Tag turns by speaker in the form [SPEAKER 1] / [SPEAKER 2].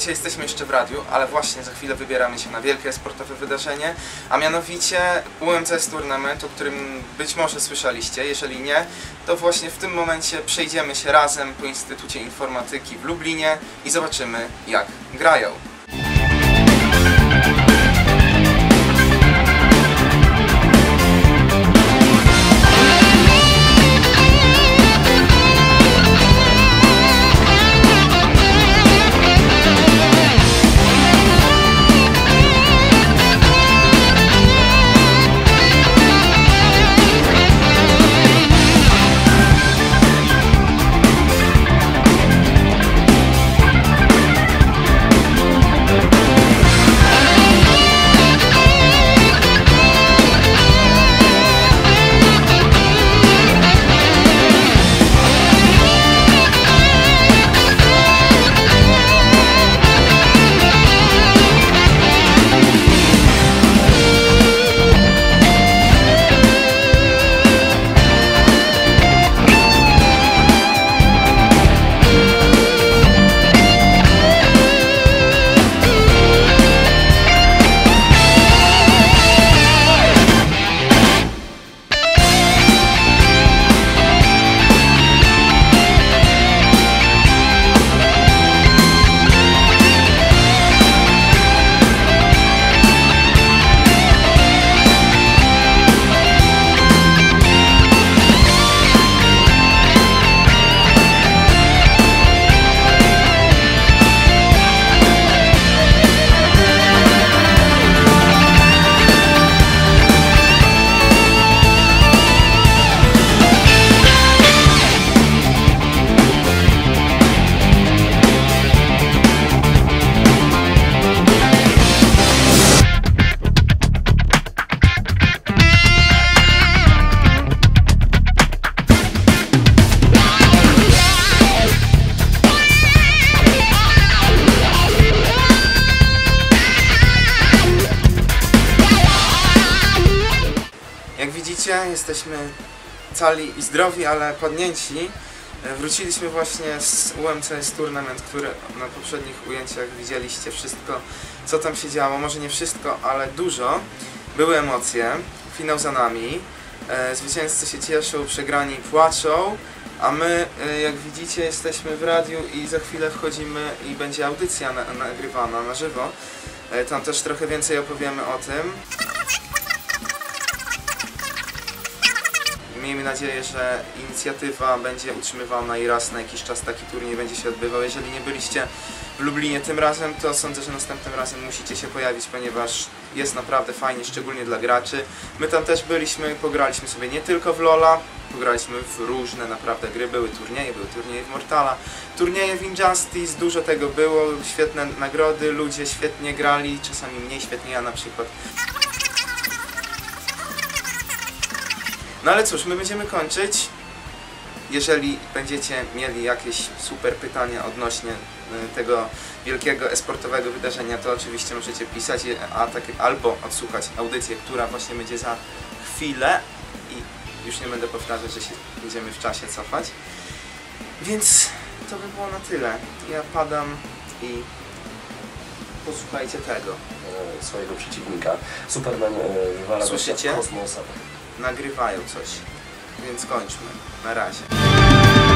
[SPEAKER 1] dzisiaj jesteśmy jeszcze w radiu, ale właśnie za chwilę wybieramy się na wielkie sportowe wydarzenie, a mianowicie UMCS Tournament, o którym być może słyszeliście. Jeżeli nie, to właśnie w tym momencie przejdziemy się razem po Instytucie Informatyki w Lublinie i zobaczymy jak grają. Jesteśmy cali i zdrowi, ale padnięci. E, Wróciliśmy właśnie z UMCS Tournament, który na poprzednich ujęciach widzieliście wszystko, co tam się działo. Może nie wszystko, ale dużo. Były emocje. Finał za nami. E, Zwycięzcy się cieszą, przegrani płaczą. A my, e, jak widzicie, jesteśmy w radiu i za chwilę wchodzimy i będzie audycja na, nagrywana na żywo. Tam też trochę więcej opowiemy o tym. Miejmy nadzieję, że inicjatywa będzie utrzymywana i raz na jakiś czas taki turniej będzie się odbywał. Jeżeli nie byliście w Lublinie tym razem, to sądzę, że następnym razem musicie się pojawić, ponieważ jest naprawdę fajnie, szczególnie dla graczy. My tam też byliśmy, pograliśmy sobie nie tylko w Lola, pograliśmy w różne naprawdę gry, były turnieje, były turnieje w Mortala, turnieje w Injustice, dużo tego było, świetne nagrody, ludzie świetnie grali, czasami mniej świetnie, ja na przykład No ale cóż, my będziemy kończyć. Jeżeli będziecie mieli jakieś super pytania odnośnie y, tego wielkiego esportowego wydarzenia, to oczywiście możecie pisać, je, a tak, albo odsłuchać audycję, która właśnie będzie za chwilę i już nie będę powtarzać, że się będziemy w czasie cofać. Więc to by było na tyle. Ja padam i posłuchajcie tego.
[SPEAKER 2] e, swojego przeciwnika. Superman e, wywala
[SPEAKER 1] Słyszycie?
[SPEAKER 2] kosmosa.
[SPEAKER 1] Nagrywają coś. Więc kończmy. Na razie.